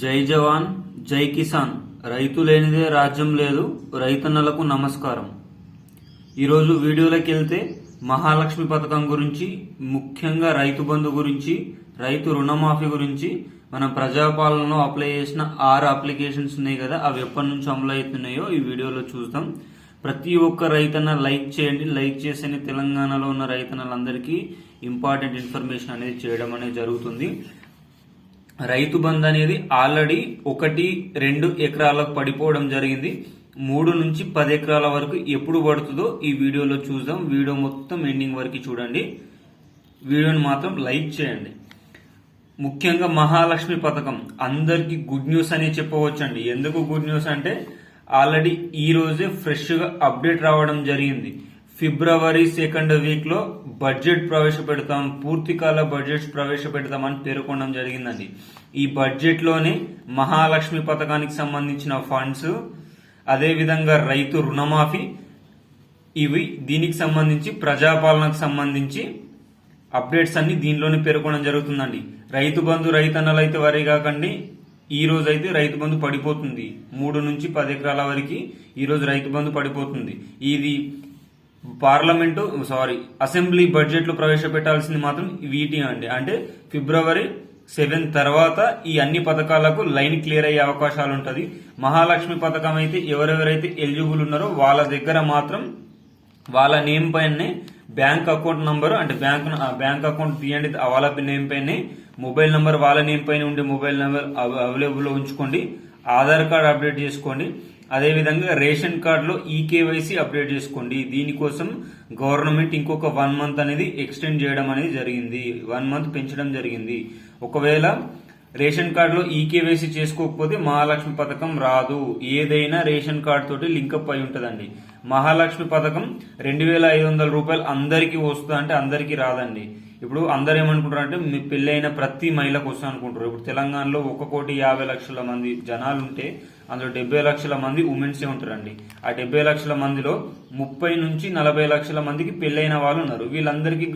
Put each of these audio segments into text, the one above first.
జై జవాన్ జై కిసాన్. రైతు లేనిదే రాజ్యం లేదు రైతన్నలకు నమస్కారం. ఈరోజు వీడియోలోకి వెళ్తే మహాలక్ష్మి పథకం గురించి ముఖ్యంగా రైతు బంధు గురించి రైతు రుణమాఫీ గురించి మనం ప్రజాపాలనలో అప్లై చేసిన ఆరు అప్లికేషన్స్ ఉన్నాయి కదా అవి ఎప్పటి నుంచి అమలు అవుతున్నాయో ఈ వీడియోలో చూద్దాం. ప్రతి ఒక్క రైతన్న లైక్ చేయండి. లైక్ చేస్తేనే తెలంగాణలో ఉన్న రైతన్నలందరికీ ఇంపార్టెంట్ ఇన్ఫర్మేషన్ అనేది చేయడం అనేది జరుగుతుంది. రైతు బంద్ అనేది ఆల్రెడీ ఒకటి రెండు ఎకరాలకు పడిపోవడం జరిగింది. మూడు నుంచి పది ఎకరాల వరకు ఎప్పుడు పడుతుందో ఈ వీడియోలో చూద్దాం. వీడియో మొత్తం ఎండింగ్ వరకు చూడండి. వీడియోని మాత్రం లైక్ చేయండి. ముఖ్యంగా మహాలక్ష్మి పథకం. అందరికీ గుడ్ న్యూస్ అని చెప్పవచ్చండి. ఎందుకు గుడ్ న్యూస్ అంటే ఆల్రెడీ ఈ రోజే అప్డేట్ రావడం జరిగింది. ఫిబ్రవరి సెకండ్ వీక్లో బడ్జెట్ ప్రవేశపెడతాం పూర్తికాల బడ్జెట్స్ ప్రవేశపెడతామని పేర్కొనడం జరిగిందండి. ఈ బడ్జెట్లోనే మహాలక్ష్మి పథకానికి సంబంధించిన ఫండ్స్ అదేవిధంగా రైతు రుణమాఫీ ఇవి దీనికి సంబంధించి ప్రజాపాలనకు సంబంధించి అప్డేట్స్ అన్ని దీనిలోనే పేర్కొనడం జరుగుతుందండి. రైతు బంధు రైతన్నలు అయితే వరి కాకండి ఈ రోజు అయితే రైతు బంధు పడిపోతుంది. మూడు నుంచి పది ఎకరాల వరకు ఈ రోజు రైతు బంధు పడిపోతుంది. ఇది పార్లమెంటు సారీ అసెంబ్లీ బడ్జెట్లో ప్రవేశపెట్టాల్సింది మాత్రం వీటి అండి. అంటే ఫిబ్రవరి సెవెన్ తర్వాత ఈ అన్ని పథకాలకు లైన్ క్లియర్ అయ్యే అవకాశాలు ఉంటుంది. మహాలక్ష్మి పథకం అయితే ఎవరెవరైతే ఎలిజిబుల్ ఉన్నారో వాళ్ళ దగ్గర మాత్రం వాళ్ళ నేమ్ పైనే బ్యాంక్ అకౌంట్ నంబర్ అంటే బ్యాంక్ బ్యాంక్ అకౌంట్ తీయండి వాళ్ళ నేమ్ పైనే మొబైల్ నెంబర్ వాళ్ళ నేమ్ పైన ఉండే మొబైల్ నెంబర్ అవైలబుల్ ఉంచుకోండి. ఆధార్ కార్డ్ అప్డేట్ చేసుకోండి. అదేవిధంగా రేషన్ కార్డులో ఈకేవైసీ అప్డేట్ చేసుకోండి. దీనికోసం గవర్నమెంట్ ఇంకొక వన్ మంత్ అనేది ఎక్స్టెండ్ చేయడం అనేది జరిగింది. వన్ మంత్ పెంచడం జరిగింది. ఒకవేళ రేషన్ కార్డులో ఈకేవైసీ చేసుకోకపోతే మహాలక్ష్మి పథకం రాదు. ఏదైనా రేషన్ కార్డు తోటి లింకప్ అయి ఉంటుందండి. మహాలక్ష్మి పథకం రెండు వేల ఐదు వందల రూపాయలు అందరికీ వస్తుంది అంటే అందరికీ రాదండి. ఇప్పుడు అందరు ఏమనుకుంటారు అంటే మీ పెళ్ళైన ప్రతి మహిళకు వస్తుంది అనుకుంటారు ఇప్పుడు తెలంగాణలో ఒక కోటి యాభై లక్షల మంది జనాలు ఉంటే అందులో డెబ్బై లక్షల మంది ఉమెన్సే ఉంటారండి. ఆ డెబ్బై లక్షల మందిలో ముప్పై నుంచి నలభై లక్షల మందికి పెళ్ళైన వాళ్ళు ఉన్నారు. వీళ్ళందరికీ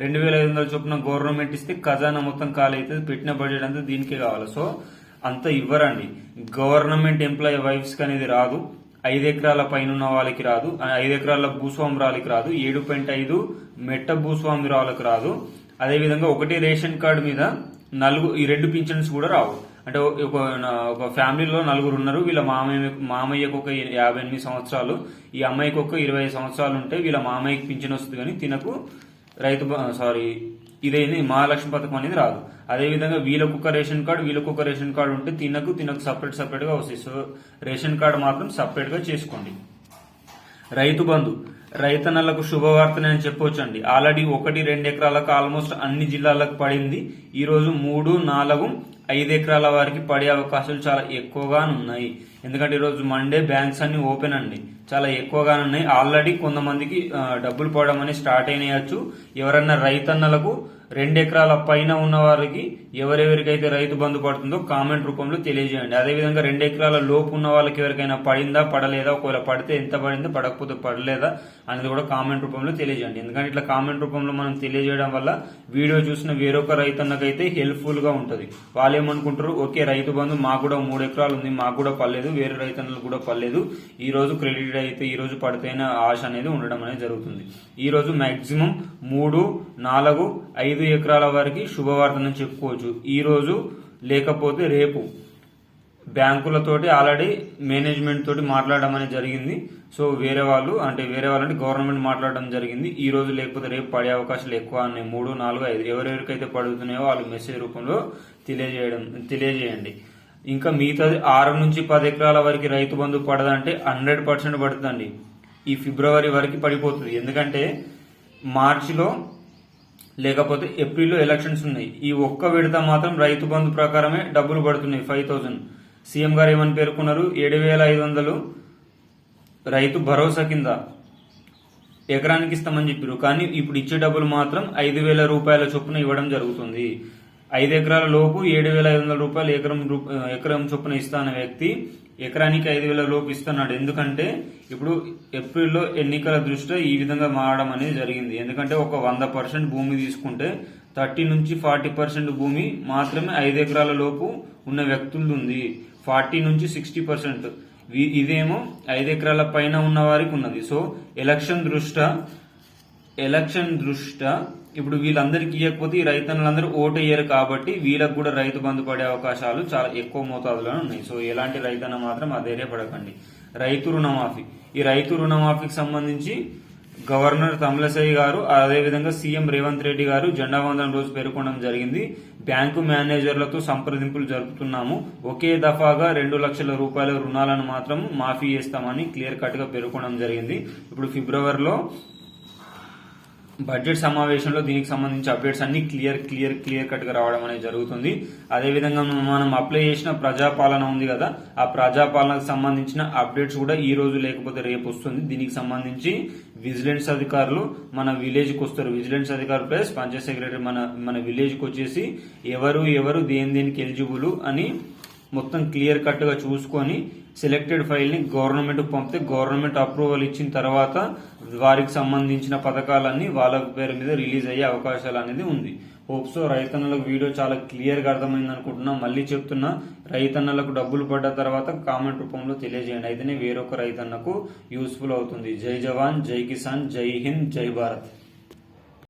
రెండు వేల ఐదు వందల చొప్పున గవర్నమెంట్ ఇస్తే ఖజానా మొత్తం ఖాళీ అవుతుంది పెట్టిన బడ్జెట్ అంతా దీనికే కావాలి. సో అంత ఇవ్వరండి. గవర్నమెంట్ ఎంప్లాయీ వైఫ్స్కి అనేది రాదు. ఐదు ఎకరాల పైన ఉన్న వాళ్ళకి రాదు. ఐదు ఎకరాల భూస్వామురాలకి రాదు. ఏడు పాయింట్ ఐదు మెట్ట భూస్వామురాలకు రాదు. అదేవిధంగా ఒకటి రేషన్ కార్డు మీద నలుగు ఈ రెండు పింఛన్స్ కూడా రావు. అంటే ఒక ఒక ఫ్యామిలీలో నలుగురు ఉన్నారు. వీళ్ళ మామయ్య మామయ్యకు ఒక యాభై ఎనిమిది సంవత్సరాలు. ఈ అమ్మాయికి ఒక ఇరవై సంవత్సరాలు ఉంటే వీళ్ళ మామయ్యకి పింఛన్ వస్తుంది కానీ తినకు రైతు సారీ ఇదేంది మహాలక్ష్మి పథకం అనేది రాదు. అదేవిధంగా వీళ్ళకు ఒక రేషన్ కార్డు వీళ్ళకు ఒక రేషన్ కార్డు ఉంటే తినకు తినకు సపరేట్ సపరేట్గా వస్తాయి. సో రేషన్ కార్డు మాత్రం సపరేట్గా చేసుకోండి. రైతు బంధు. రైతన్నలకు శుభవార్తనే అని చెప్పొచ్చండి. ఆల్రెడీ ఒకటి రెండు ఎకరాలకు ఆల్మోస్ట్ అన్ని జిల్లాలకు పడింది. ఈరోజు మూడు నాలుగు ఐదు ఎకరాల వారికి పడే అవకాశాలు చాలా ఎక్కువగా ఉన్నాయి. ఎందుకంటే ఈరోజు మండే బ్యాంక్స్ అన్ని ఓపెన్ అండి. చాలా ఎక్కువగా ఉన్నాయి. ఆల్రెడీ కొంతమందికి డబ్బులు పడడం అనేది స్టార్ట్ అయినాయచ్చు. ఎవరన్నా రైతన్నలకు రెండు ఎకరాల పైన ఉన్న వారికి ఎవరెవరికైతే రైతు బంధు పడుతుందో కామెంట్ రూపంలో తెలియజేయండి. అదేవిధంగా రెండు ఎకరాల లోపు ఉన్న వాళ్ళకి ఎవరికైనా పడిందా పడలేదా ఒకవేళ పడితే ఎంత పడిందో పడకపోతే పడలేదా అనేది కూడా కామెంట్ రూపంలో తెలియజేయండి. ఎందుకంటే ఇట్లా కామెంట్ రూపంలో మనం తెలియజేయడం వల్ల వీడియో చూసిన వేరొక రైతన్నకైతే హెల్ప్ఫుల్గా ఉంటుంది. వాళ్ళు ఏమనుకుంటారు? ఓకే రైతు బంధు మాకు కూడా మూడు ఎకరాలు ఉంది మాకు కూడా పడలేదు వేరే రైతన్నలకు కూడా పర్లేదు ఈ రోజు క్రెడిట్ అయితే ఈ రోజు పడితేనే ఆశ అనేది ఉండడం అనేది జరుగుతుంది. ఈ రోజు మాక్సిమం మూడు నాలుగు ఐదు ఎకరాల వరకు శుభవార్తను చెప్పుకోవచ్చు. ఈ రోజు లేకపోతే రేపు బ్యాంకులతోటి ఆల్రెడీ మేనేజ్మెంట్ తోటి మాట్లాడడం అనేది జరిగింది. సో వేరే వాళ్ళు అంటే వేరే వాళ్ళంటే గవర్నమెంట్ మాట్లాడడం జరిగింది. ఈ రోజు లేకపోతే రేపు పడే అవకాశాలు ఎక్కువ ఉన్నాయి. మూడు నాలుగు ఐదు ఎవరెవరికైతే పడుతున్నాయో వాళ్ళు మెసేజ్ రూపంలో తెలియజేయడం తెలియజేయండి. ఇంకా మిగతాది ఆరు నుంచి పది ఎకరాల వరకు రైతు బంధు పడదంటే హండ్రెడ్ పర్సెంట్ పడుతుందండి. ఈ ఫిబ్రవరి వరకు పడిపోతుంది. ఎందుకంటే మార్చిలో లేకపోతే ఏప్రిల్లో ఎలక్షన్స్ ఉన్నాయి. ఈ ఒక్క విడత మాత్రం రైతు బంధు ప్రకారమే డబ్బులు పడుతున్నాయి ఫైవ్ థౌసండ్. సీఎం గారు ఏమని పేర్కొన్నారు? ఏడు వేల ఐదు వందలు రైతు భరోసా కింద ఎకరానికి ఇస్తామని చెప్పారు. కానీ ఇప్పుడు ఇచ్చే డబ్బులు మాత్రం ఐదు వేల రూపాయల చొప్పున ఇవ్వడం జరుగుతుంది. ఐదు ఎకరాల లోపు ఏడు వేల ఐదు వందల రూపాయలు ఎకరం రూప ఎకరం చొప్పున ఇస్తాన వ్యక్తి ఎకరానికి ఐదు వేల లోపు ఇస్తున్నాడు. ఎందుకంటే ఇప్పుడు ఏప్రిల్లో ఎన్నికల దృష్ట్యా ఈ విధంగా మారడం అనేది జరిగింది. ఎందుకంటే ఒక వంద పర్సెంట్ భూమి తీసుకుంటే థర్టీ నుంచి ఫార్టీ పర్సెంట్ భూమి మాత్రమే ఐదు ఎకరాల లోపు ఉన్న వ్యక్తులు ఉంది. ఫార్టీ నుంచి సిక్స్టీ పర్సెంట్. ఇదేమో ఐదు ఎకరాల పైన ఉన్న వారికి ఉన్నది. సో ఎలక్షన్ దృష్ట్యా ఎలక్షన్ దృష్ట్యా ఇప్పుడు వీళ్ళందరికీ ఇవ్వకపోతే ఈ రైతన్నులందరూ ఓటు వేయరు కాబట్టి వీళ్ళకు కూడా రైతు బంధు పడే అవకాశాలు చాలా ఎక్కువ మోతాదులో ఉన్నాయి. సో ఎలాంటి రైతన్న మాత్రం అధైర్యపడకండి. రైతు రుణమాఫీ. ఈ రైతు రుణమాఫీకి సంబంధించి గవర్నర్ తమిళసై గారు అదేవిధంగా సీఎం రేవంత్ రెడ్డి గారు జెండా వందనం రోజు పేర్కొనడం జరిగింది. బ్యాంకు మేనేజర్లతో సంప్రదింపులు జరుపుతున్నాము. ఒకే దఫాగా రెండు లక్షల రూపాయల రుణాలను మాత్రం మాఫీ చేస్తామని క్లియర్ కట్గా పేర్కొనడం జరిగింది. ఇప్పుడు ఫిబ్రవరిలో బడ్జెట్ సమావేశంలో దీనికి సంబంధించి అప్డేట్స్ అన్ని క్లియర్ క్లియర్ క్లియర్ కట్గా రావడం అనేది జరుగుతుంది. అదేవిధంగా మనం అప్లై చేసిన ప్రజాపాలన ఉంది కదా ఆ ప్రజాపాలనకు సంబంధించిన అప్డేట్స్ కూడా ఈ రోజు లేకపోతే రేపు వస్తుంది. దీనికి సంబంధించి విజిలెన్స్ అధికారులు మన విలేజ్కి వస్తారు. విజిలెన్స్ అధికారులు ప్లస్ పంచాయత్ సెక్రటరీ మన మన విలేజ్కి వచ్చేసి ఎవరు ఎవరు దేని దేనికి ఎలిజిబుల్ అని మొత్తం క్లియర్ కట్గా చూసుకొని సెలెక్టెడ్ ఫైల్ని గవర్నమెంట్కి గవర్నమెంట్ పంపితే గవర్నమెంట్ అప్రూవల్ ఇచ్చిన తర్వాత వారికి సంబంధించిన పథకాలన్నీ వాళ్ళ పేరు మీద రిలీజ్ అయ్యే అవకాశాలు అనేది ఉంది. హోప్స్ రైతన్నలకు వీడియో చాలా క్లియర్గా అర్థమైంది అనుకుంటున్నా. మళ్ళీ చెప్తున్నా రైతన్నలకు డబ్బులు పడ్డ తర్వాత కామెంట్ రూపంలో తెలియజేయండి. అయితేనే వేరొక రైతన్నకు యూస్ఫుల్ అవుతుంది. జై జవాన్ జై కిసాన్ జై హింద్ జై భారత్.